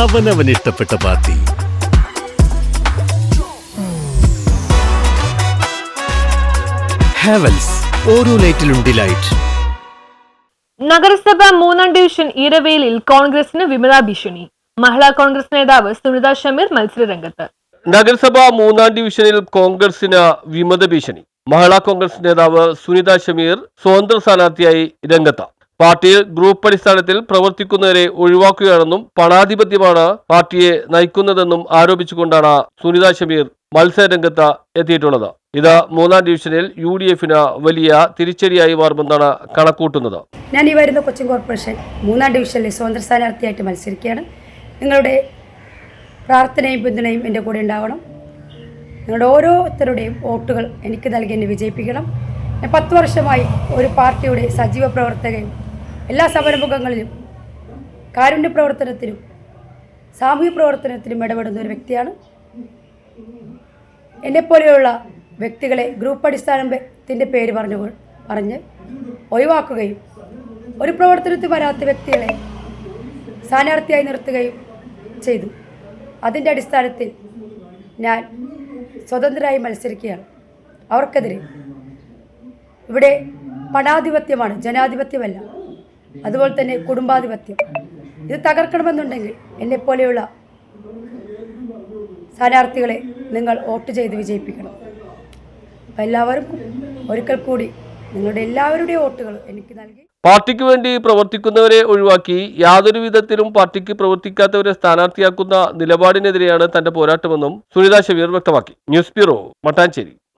അവനവൻ ഇഷ്ടപ്പെട്ട പാർട്ടി. ഹാവൽസ് ഓരോ ലൈറ്റിലും ഡിലൈറ്റ് നഗരസഭ മൂന്നാം ഡിവിഷൻ ഈരവേലിൽ കോൺഗ്രസിന് വിമല ഭീഷണി. മഹിളാ കോൺഗ്രസ് നേതാവ് സുനിത ഷമീർ മത്സരരംഗത്ത്. നഗരസഭ മൂന്നാം ഡിവിഷനിൽ കോൺഗ്രസിന് വിമത ഭീഷണി. മഹിളാ കോൺഗ്രസ് നേതാവ് സുനിത ഷമീർ സ്വതന്ത്ര സ്ഥാനാർത്ഥിയായി രംഗത്ത് പാർട്ടിയിൽ ഗ്രൂപ്പ് അടിസ്ഥാനത്തിൽ പ്രവർത്തിക്കുന്നവരെ ഒഴിവാക്കുകയാണെന്നും പണാധിപത്യമാണ് പാർട്ടിയെ നയിക്കുന്നതെന്നും ആരോപിച്ചുകൊണ്ടാണ് സുനിത ഷമീർ മത്സരരംഗത്ത് എത്തിയിട്ടുള്ളത്. ഇത് മൂന്നാം ഡിവിഷനിൽ യു ഡി എഫിന് വലിയ തിരിച്ചടിയായി മാറുമെന്നാണ് കണക്കൂട്ടുന്നത് ഞാൻ ഈ വരുന്ന കൊച്ചിൻ കോർപ്പറേഷൻ മൂന്നാം ഡിവിഷനിലെ സ്വതന്ത്ര സ്ഥാനാർത്ഥിയായിട്ട് മത്സരിക്കുകയാണ്. നിങ്ങളുടെ പ്രാർത്ഥനയും പിന്തുണയും എന്റെ കൂടെ ഉണ്ടാവണം. നിങ്ങളുടെ ഓരോരുത്തരുടെയും വോട്ടുകൾ എനിക്ക് നൽകി എന്നെ വിജയിപ്പിക്കണം. പത്ത് വർഷമായി ഒരു പാർട്ടിയുടെ സജീവ പ്രവർത്തകയും എല്ലാ സമരമുഖങ്ങളിലും കാരുണ്യ പ്രവർത്തനത്തിനും സാമൂഹ്യ പ്രവർത്തനത്തിനും ഇടപെടുന്ന ഒരു വ്യക്തിയാണ്. എന്നെപ്പോലെയുള്ള വ്യക്തികളെ ഗ്രൂപ്പ് അടിസ്ഥാനത്തിന്റെ പേര് പറഞ്ഞു പറഞ്ഞ് ഒഴിവാക്കുകയും ഒരു പ്രവർത്തനത്തിൽ വരാത്ത വ്യക്തികളെ സ്ഥാനാർത്ഥിയായി നിർത്തുകയും ചെയ്തു. അതിന്റെ അടിസ്ഥാനത്തിൽ ഞാൻ സ്വതന്ത്രരായി മത്സരിക്കുകയാണ്. അവർക്കെതിരെ ഇവിടെ പടാധിപത്യമാണ് ജനാധിപത്യമല്ല. അതുപോലെ തന്നെ കുടുംബാധിപത്യം. ഇത് തകർക്കണമെന്നുണ്ടെങ്കിൽ എന്നെപ്പോലെയുള്ള സ്ഥാനാർത്ഥികളെ നിങ്ങൾ വോട്ട് ചെയ്ത് വിജയിപ്പിക്കണം. അപ്പം എല്ലാവർക്കും ഒരിക്കൽ കൂടി നിങ്ങളുടെ എല്ലാവരുടെയും വോട്ടുകൾ എനിക്ക് നൽകി. പാർട്ടിക്ക് വേണ്ടി പ്രവർത്തിക്കുന്നവരെ ഒഴിവാക്കി യാതൊരു വിധത്തിലും പാർട്ടിക്ക് പ്രവർത്തിക്കാത്തവരെ സ്ഥാനാർത്ഥിയാക്കുന്ന നിലപാടിനെതിരെയാണ് തന്റെ പോരാട്ടമെന്നും സുനിത ഷമീർ വ്യക്തമാക്കി. News bureau Mattancherry.